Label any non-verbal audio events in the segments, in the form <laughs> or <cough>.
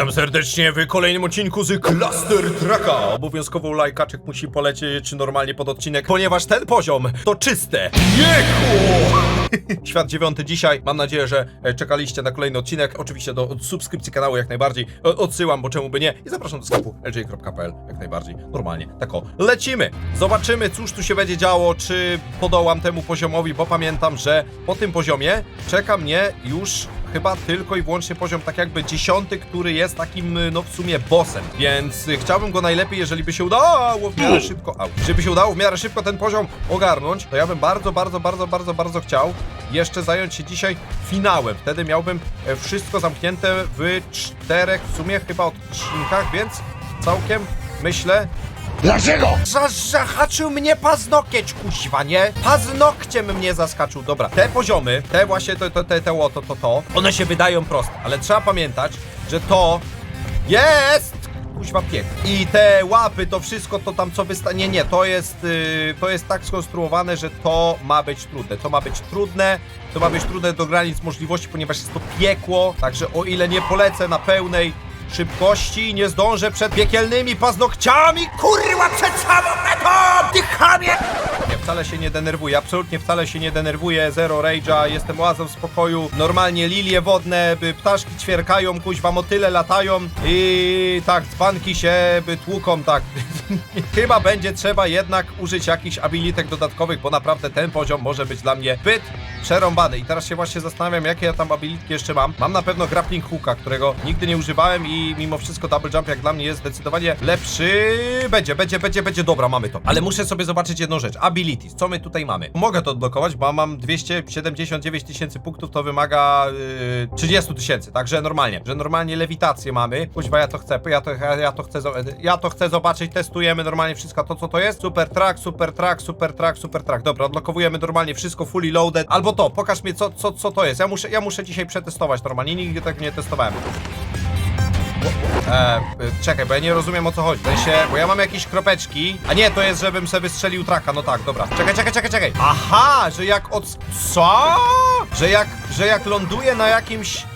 Witam serdecznie w kolejnym odcinku z Cluster Tracka. Obowiązkowo lajkaczek musi polecieć normalnie pod odcinek, ponieważ ten poziom to czyste pieku! <laughs> Świat dziewiąty dzisiaj. Mam nadzieję, że e, czekaliście na kolejny odcinek. Oczywiście do subskrypcji kanału jak najbardziej odsyłam, bo czemu by nie. I zapraszam do sklepu lj.pl jak najbardziej. Normalnie. Tak o. Lecimy. Zobaczymy, cóż tu się będzie działo, czy podołam temu poziomowi, bo pamiętam, że po tym poziomie czeka mnie już chyba tylko i wyłącznie poziom tak jakby dziesiąty, który jest takim, y, no w sumie bossem, więc y, chciałbym go najlepiej, jeżeli by się udało w miarę szybko, au, żeby się udało w miarę szybko ten poziom ogarnąć, to ja bym bardzo, bardzo, bardzo, bardzo, bardzo chciał jeszcze zająć się dzisiaj finałem, wtedy miałbym e, wszystko zamknięte w czterech w sumie chyba odcinkach, więc całkiem myślę, Dlaczego? za, zahaczył mnie paznokieć, kuźwa, nie? Paznokciem mnie zaskaczył. Dobra, te poziomy, te właśnie, to, te, te, o, to, to, to, one się wydają proste, ale trzeba pamiętać, że to jest kuźwa piek. I te łapy, to wszystko, to tam co wystanie, nie, to jest, yy, to jest tak skonstruowane, że to ma być trudne. To ma być trudne, to ma być trudne do granic możliwości, ponieważ jest to piekło, także o ile nie polecę na pełnej szybkości, nie zdążę przed piekielnymi paznokciami, kurwa, przed samą metą, ty chamie! Wcale się nie denerwuję, absolutnie wcale się nie denerwuję, zero rage'a, jestem oazą spokoju, normalnie lilie wodne, ptaszki ćwierkają, kuźwa motyle latają i tak, dzbanki się by tłuką, tak. <laughs> Chyba będzie trzeba jednak użyć jakichś abilitek dodatkowych, bo naprawdę ten poziom może być dla mnie zbyt przerąbany. I teraz się właśnie zastanawiam, jakie ja tam abilitki jeszcze mam. Mam na pewno grappling hooka, którego nigdy nie używałem i mimo wszystko double jump jak dla mnie jest zdecydowanie lepszy. Będzie, będzie, będzie, będzie, dobra, mamy to. Ale muszę sobie zobaczyć jedną rzecz. Abilities, co my tutaj mamy? Mogę to odblokować, bo mam 279 tysięcy punktów, to wymaga yy, 30 tysięcy, także normalnie, że normalnie lewitację mamy. Kuźwa, ja to chcę, ja to, ja, ja to chcę, ja to chcę zobaczyć, testujemy normalnie wszystko to, co to jest. Super track, super track, super track, super track. Dobra, odblokowujemy normalnie wszystko fully loaded. Albo to, pokaż mi, co, co, co to jest. Ja muszę, ja muszę dzisiaj przetestować normalnie, nigdy tak nie testowałem. E, czekaj, bo ja nie rozumiem o co chodzi. W sensie, bo ja mam jakieś kropeczki. A nie, to jest, żebym sobie strzelił traka. No tak, dobra. Czekaj, czekaj, czekaj, czekaj. Aha, że jak od. Co? Że jak, że jak ląduje na jakimś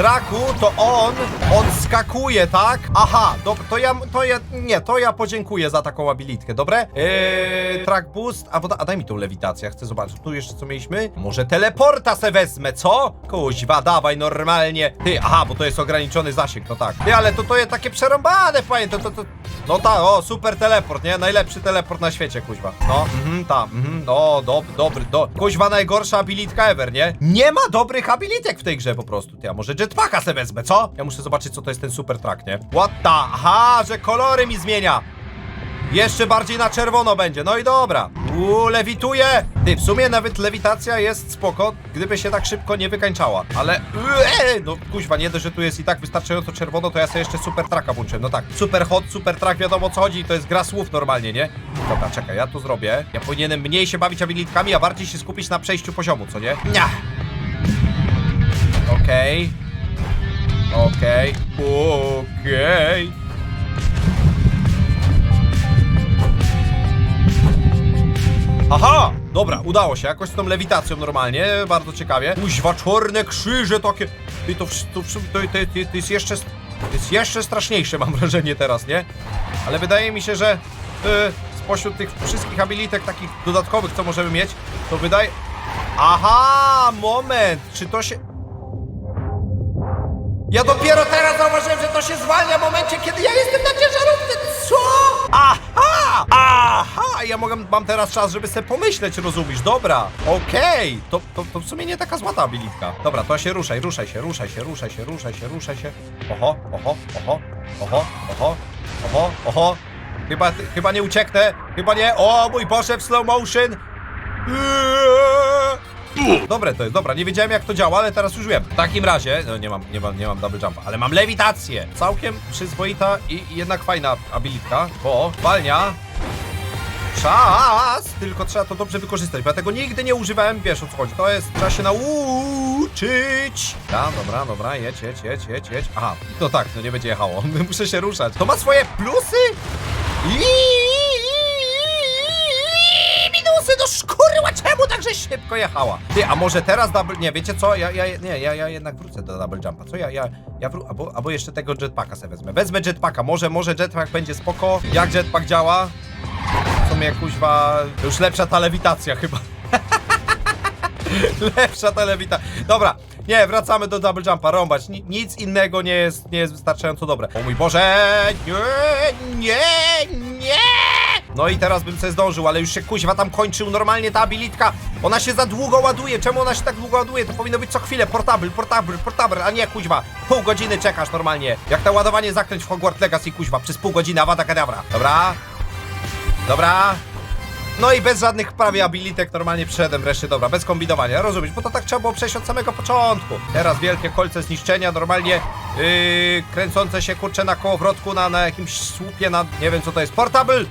traku, to on odskakuje, tak? Aha, dobra, to ja, to ja, nie, to ja podziękuję za taką abilitkę, dobre? Eee, track boost, a, a daj mi tą lewitację, chcę zobaczyć, tu jeszcze co mieliśmy? Może teleporta se wezmę, co? Kuźwa, dawaj normalnie. Ty, aha, bo to jest ograniczony zasięg, no tak. Ty, ale to to jest takie przerąbane, panie, to, to, to... No tak, o, super teleport, nie? Najlepszy teleport na świecie, kuźwa. No, mhm, tam, mhm, no, dob, dobry, do... Kuźwa, najgorsza abilitka ever, nie? Nie ma dobrych abilitek w tej grze po prostu, ty, a może jetpacka se wezmę, co? Ja muszę zobaczyć, co to jest ten super track, nie? What the... Aha, że kolory mi zmienia! Jeszcze bardziej na czerwono będzie, no i dobra. Uuu, lewituje! Ty, w sumie nawet lewitacja jest spoko, gdyby się tak szybko nie wykańczała. Ale, eee, no kuźwa, nie dość, że tu jest i tak wystarczająco czerwono, to ja sobie jeszcze super traka włączyłem. No tak, super hot, super track, wiadomo o co chodzi, to jest gra słów normalnie, nie? Dobra, czekaj, ja to zrobię. Ja powinienem mniej się bawić abilitkami, a bardziej się skupić na przejściu poziomu, co nie? Nie. Okej. Okej. Okej. Aha! Dobra, udało się, jakoś z tą lewitacją normalnie, bardzo ciekawie. Kuźwa, czarne krzyże takie... Ty, to, to, to, to, to, jest jeszcze... To jest jeszcze straszniejsze, mam wrażenie teraz, nie? Ale wydaje mi się, że y, spośród tych wszystkich abilitek takich dodatkowych, co możemy mieć, to wydaje... Aha! Moment! Czy to się... Ja dopiero teraz zauważyłem, że to się zwalnia w momencie, kiedy ja jestem na ciężarówce. Co? Aha! Aha! Ja mogę, mam teraz czas, żeby sobie pomyśleć, rozumiesz? Dobra, okej. To, to, to w sumie nie taka zła ta abilitka. Dobra, to się ruszaj, ruszaj się, ruszaj się, ruszaj się, ruszaj się, ruszaj się. Oho, oho, oho, oho, oho, oho, oho. Chyba, chyba nie ucieknę, chyba nie. O, mój Boże, w slow motion. Eee. Dobre to jest, dobra, nie wiedziałem jak to działa, ale teraz już wiem. W takim razie, no nie mam, nie mam, nie mam double jumpa, ale mam lewitację. Całkiem przyzwoita i jednak fajna abilitka, bo palnia Czas! Tylko trzeba to dobrze wykorzystać, bo ja tego nigdy nie używałem, wiesz o co chodzi. To jest, trzeba się nauczyć. Da, dobra, dobra, jedź, jedź, jedź, jedź, jedź. Aha, no tak, no nie będzie jechało. <laughs> Muszę się ruszać. To ma swoje plusy i minusy, no szkurwa! była? Czemu tak, że szybko jechała? Ty, a może teraz double... Nie, wiecie co? Ja, ja, nie, ja, ja jednak wrócę do double jumpa. Co ja, ja, ja wró... albo, albo jeszcze tego jetpacka sobie wezmę. Wezmę jetpacka. Może, może jetpack będzie spoko. Jak jetpack działa? W sumie kuźwa... Już lepsza ta lewitacja chyba. <laughs> Lepsza ta lewita. Dobra, nie, wracamy do double jumpa, rąbać. Ni- nic innego nie jest, nie jest wystarczająco dobre. O mój Boże! Nie, nie, nie! No i teraz bym sobie zdążył, ale już się kuźwa tam kończył normalnie ta abilitka. Ona się za długo ładuje. Czemu ona się tak długo ładuje? To powinno być co chwilę. Portable, portable, portable, a nie kuźwa. Pół godziny czekasz normalnie. Jak to ładowanie zakręć w Hogwarts Legacy kuźwa. Przez pół godziny awada kadabra. Dobra. Dobra. No i bez żadnych prawie abilitek normalnie przyszedłem wreszcie, dobra, bez kombinowania, rozumiesz, bo to tak trzeba było przejść od samego początku. Teraz wielkie kolce zniszczenia, normalnie yy, kręcące się kurcze na kołowrotku, na, na jakimś słupie, na nie wiem co to jest, portable!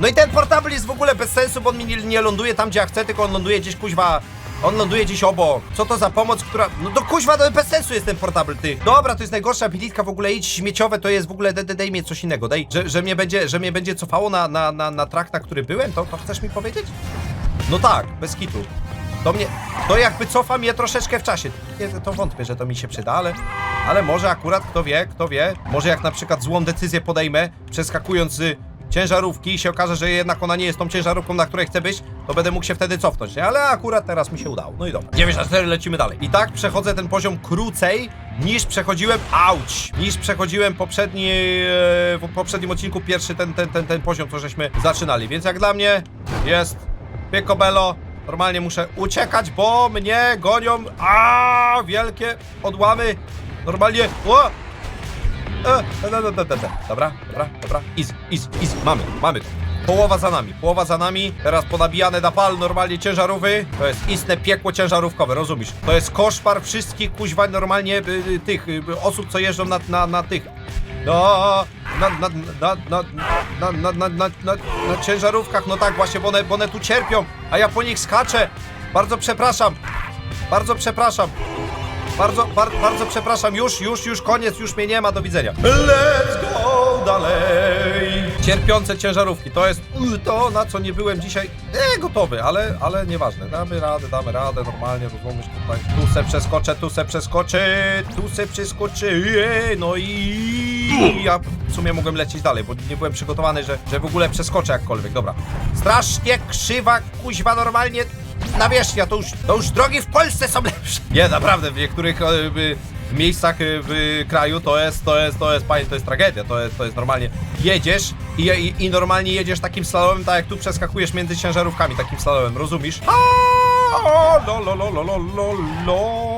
No i ten portable jest w ogóle bez sensu, bo on mi nie, ląduje tam, gdzie ja chcę, tylko on ląduje gdzieś kuźwa. On ląduje gdzieś obok. Co to za pomoc, która. No do kuźwa, to bez sensu jest ten portable, ty. Dobra, to jest najgorsza abilitka w ogóle. Idź śmieciowe, to jest w ogóle. Daj, daj mi coś innego. Daj, że, że, mnie będzie, że mnie będzie cofało na, na, na, na na który byłem. To, to chcesz mi powiedzieć? No tak, bez kitu. To mnie. To jakby cofa mnie troszeczkę w czasie. To wątpię, że to mi się przyda, ale. Ale może akurat, kto wie, kto wie. Może jak na przykład złą decyzję podejmę, przeskakując z ciężarówki i się okaże, że jednak ona nie jest tą ciężarówką, na której chcę być, to będę mógł się wtedy cofnąć, nie? Ale akurat teraz mi się udało. No i dobra. 9 na 4 lecimy dalej. I tak przechodzę ten poziom krócej niż przechodziłem, auć, niż przechodziłem poprzedni, e, w poprzednim odcinku pierwszy ten, ten, ten, ten poziom, co żeśmy zaczynali. Więc jak dla mnie jest Picobello, normalnie muszę uciekać, bo mnie gonią, a wielkie odłamy, normalnie, o! E, da, da. Dobra, dobra, dobra. Easy, easy, easy. Mamy, mamy to. Połowa za nami, połowa za nami. Teraz ponabijane na pal normalnie ciężarówy. To jest istne piekło ciężarówkowe, rozumiesz? To jest koszmar wszystkich kuźwań normalnie y, y, tych y, osób, co jeżdżą na, na, na tych. No, na, na, na, na, na, na, na, na, na, na ciężarówkach, no tak właśnie, bo one, bo one tu cierpią, a ja po nich skaczę. Bardzo przepraszam, bardzo przepraszam. Bardzo, bar, bardzo przepraszam, już, już, już koniec, już mnie nie ma, do widzenia. Let's go dalej! Cierpiące ciężarówki, to jest to, na co nie byłem dzisiaj e, gotowy, ale, ale nieważne, damy radę, damy radę, normalnie rozumiesz tutaj. Tu se przeskoczę, tu se przeskoczę, tu se przeskoczę, no i ja w sumie mogłem lecieć dalej, bo nie byłem przygotowany, że, że w ogóle przeskoczę jakkolwiek, dobra. Strasznie krzywa, kuźwa, normalnie na wierzchnia, to już, to już drogi w Polsce są lepsze. Nie, naprawdę, w niektórych e, w, miejscach e, w kraju to jest, to jest, to jest, panie, to jest tragedia, to jest, to jest normalnie, jedziesz i, i, i normalnie jedziesz takim slalomem, tak jak tu przeskakujesz między ciężarówkami takim slalomem, rozumiesz? A, lo, lo, lo, lo, lo, lo, lo.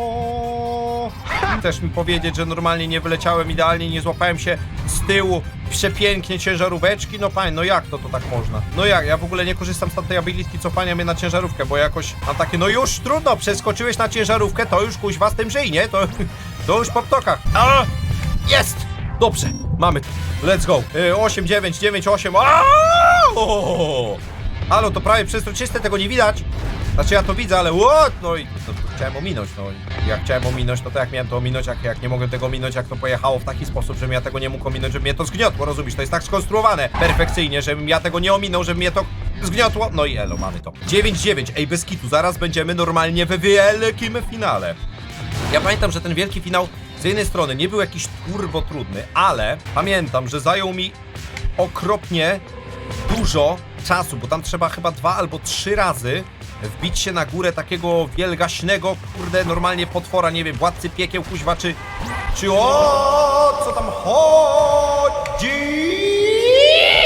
Chcesz mi powiedzieć, że normalnie nie wyleciałem idealnie, nie złapałem się z tyłu przepięknie ciężaróweczki? No panie, no jak to to tak można? No jak, ja w ogóle nie korzystam z tamtej abilitki cofania mnie na ciężarówkę, bo jakoś mam takie, no już trudno, przeskoczyłeś na ciężarówkę, to już kuźwa z tym żyj, nie? To, to już po ptokach. A, jest! Dobrze, mamy to. Let's go. Y, 8, 9, 9, 8. Aaaa! Halo, to prawie przezroczyste, tego nie widać. Znaczy ja to widzę, ale what? No i to, to chciałem ominąć, no i jak chciałem ominąć, to, to jak miałem to ominąć, jak, jak nie mogłem tego ominąć, jak to pojechało w taki sposób, żebym ja tego nie mógł ominąć, żeby mnie to zgniotło, rozumiesz? To jest tak skonstruowane perfekcyjnie, żebym ja tego nie ominął, żeby mnie to zgniotło. No i elo, mamy to. 9-9, ej bez kitu, zaraz będziemy normalnie we wielkim finale. Ja pamiętam, że ten wielki finał z jednej strony nie był jakiś turbo trudny, ale pamiętam, że zajął mi okropnie dużo czasu, bo tam trzeba chyba dwa albo trzy razy wbić się na górę takiego wielgaśnego, kurde, normalnie potwora, nie wiem, władcy piekieł, kuźwa, czy... czy o co tam chodzi?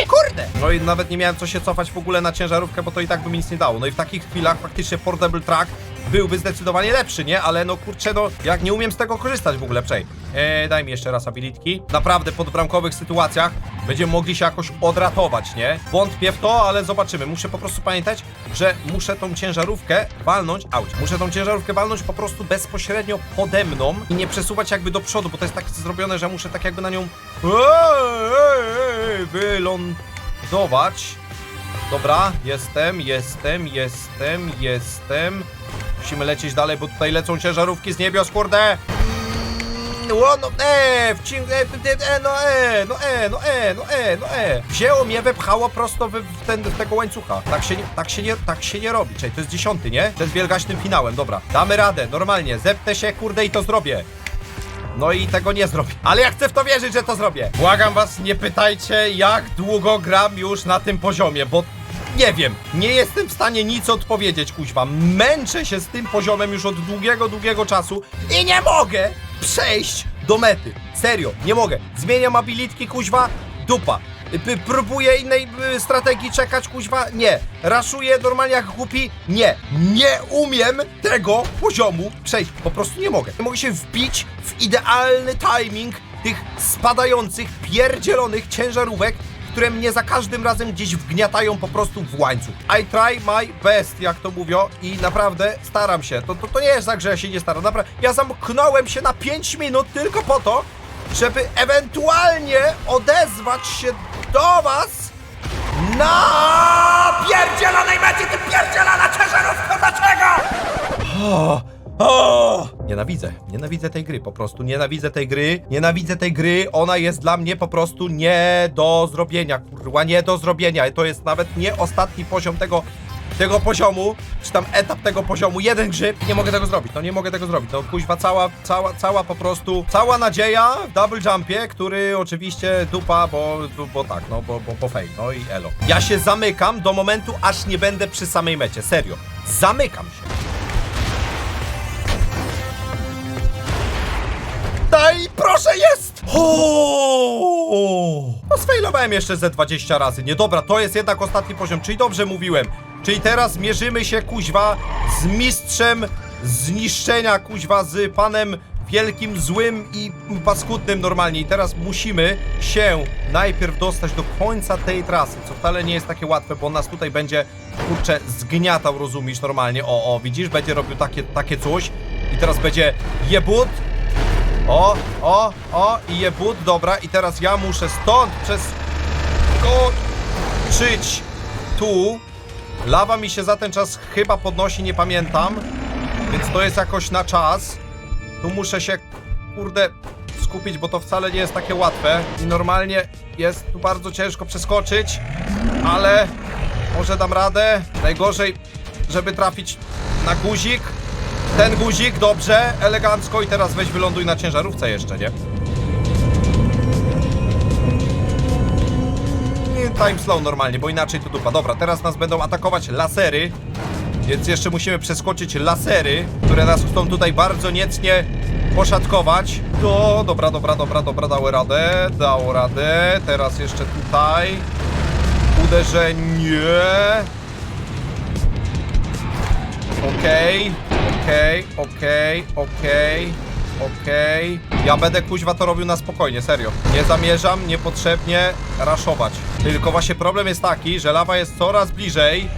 Kurde! No i nawet nie miałem co się cofać w ogóle na ciężarówkę, bo to i tak by mi nic nie dało. No i w takich chwilach faktycznie portable track byłby zdecydowanie lepszy, nie? Ale no kurczę, no jak nie umiem z tego korzystać w ogóle, przej. Eee, daj mi jeszcze raz abilitki. Naprawdę pod bramkowych sytuacjach będziemy mogli się jakoś odratować, nie? Wątpię w to, ale zobaczymy. Muszę po prostu pamiętać, że muszę tą ciężarówkę walnąć, auć, muszę tą ciężarówkę walnąć po prostu bezpośrednio pode mną i nie przesuwać jakby do przodu, bo to jest tak zrobione, że muszę tak jakby na nią wylądować. Dobra, jestem, jestem, jestem, jestem. Musimy lecieć dalej, bo tutaj lecą ciężarówki z niebios, kurde! o, no e, wcin, e, e, no e, no e, no e, no e, no e. Wzięło mnie, wepchało prosto w, ten, w tego łańcucha. Tak się, nie, tak, się nie, tak się nie robi. Czyli to jest dziesiąty, nie? Przed wielgaśnym finałem, dobra. Damy radę, normalnie, zepnę się, kurde, i to zrobię. No i tego nie zrobię. Ale ja chcę w to wierzyć, że to zrobię. Błagam was, nie pytajcie, jak długo gram już na tym poziomie, bo nie wiem. Nie jestem w stanie nic odpowiedzieć, kuźwa. Męczę się z tym poziomem już od długiego, długiego czasu i nie mogę przejść do mety. Serio, nie mogę. Zmieniam abilitki, kuźwa, dupa. Próbuję innej strategii czekać, kuźwa? Nie. Raszuję normalnie jak głupi? Nie. Nie umiem tego poziomu przejść. Po prostu nie mogę. Nie mogę się wbić w idealny timing tych spadających, pierdzielonych ciężarówek, które mnie za każdym razem gdzieś wgniatają po prostu w łańcuch. I try my best, jak to mówią, i naprawdę staram się. To, to, to nie jest tak, że ja się nie staram. Naprawdę, ja zamknąłem się na 5 minut tylko po to, żeby ewentualnie odezwać się do was na pierdzielonej mecie, ty pierdzielona ciężarówko, dlaczego? O, o! Nienawidzę, nienawidzę tej gry, po prostu nienawidzę tej gry, nienawidzę tej gry, ona jest dla mnie po prostu nie do zrobienia, kurwa, nie do zrobienia, to jest nawet nie ostatni poziom tego, tego poziomu, czy tam etap tego poziomu, jeden grzyb, nie mogę tego zrobić, no nie mogę tego zrobić, no kuźwa, cała, cała, cała po prostu, cała nadzieja w double jumpie, który oczywiście dupa, bo, bo tak, no, bo, bo, bo fej, no i elo. Ja się zamykam do momentu, aż nie będę przy samej mecie, serio, zamykam się. Daj, proszę, jest! O! No sfailowałem jeszcze ze 20 razy. Nie, dobra, to jest jednak ostatni poziom, czyli dobrze mówiłem. Czyli teraz mierzymy się, kuźwa, z mistrzem zniszczenia, kuźwa, z panem wielkim, złym i paskudnym normalnie. I teraz musimy się najpierw dostać do końca tej trasy, co wcale nie jest takie łatwe, bo nas tutaj będzie, kurczę, zgniatał, rozumiesz, normalnie. O, o, widzisz, będzie robił takie, takie coś. I teraz będzie jebut, o, o, o i je but, dobra i teraz ja muszę stąd przez skoczyć tu. Lawa mi się za ten czas chyba podnosi, nie pamiętam, więc to jest jakoś na czas. Tu muszę się, kurde, skupić, bo to wcale nie jest takie łatwe i normalnie jest tu bardzo ciężko przeskoczyć, ale może dam radę. Najgorzej, żeby trafić na guzik. Ten guzik, dobrze, elegancko i teraz weź wyląduj na ciężarówce jeszcze, nie? Time slow normalnie, bo inaczej to dupa. Dobra, teraz nas będą atakować lasery, więc jeszcze musimy przeskoczyć lasery, które nas chcą tutaj bardzo niecnie poszatkować. No, dobra, dobra, dobra, dobra, dały radę, dało radę. Teraz jeszcze tutaj. Uderzenie. Okej, okej, okej, okej, okej. Ja będę kuźwa to robił na spokojnie, serio. Nie zamierzam niepotrzebnie raszować. Tylko właśnie problem jest taki, że lawa jest coraz bliżej.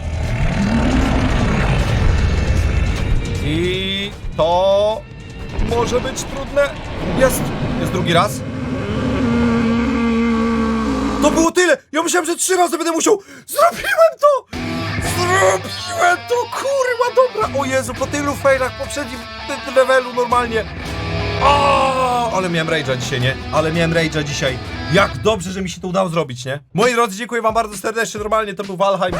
I to może być trudne. Jest, jest drugi raz. To było tyle! Ja myślałem, że trzy razy będę musiał. Zrobiłem to! Zrobiłem to, kurwa, dobra! O Jezu, po tylu failach poprzednim le- levelu normalnie. O, ale miałem rage'a dzisiaj, nie? Ale miałem rage'a dzisiaj. Jak dobrze, że mi się to udało zrobić, nie? Moi drodzy, dziękuję wam bardzo serdecznie. Normalnie to był Valheim.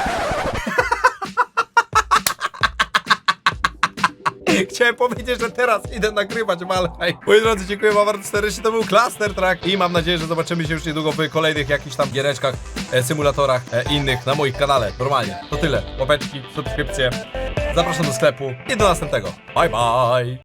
Chciałem powiedzieć, że teraz idę nagrywać Valheim. Moi drodzy, dziękuję wam bardzo serdecznie. To był Cluster Track i mam nadzieję, że zobaczymy się już niedługo w kolejnych jakichś tam giereczkach, e, symulatorach e, innych na moich kanale. Normalnie. To tyle. Łapeczki, subskrypcje. Zapraszam do sklepu i do następnego. Bye bye!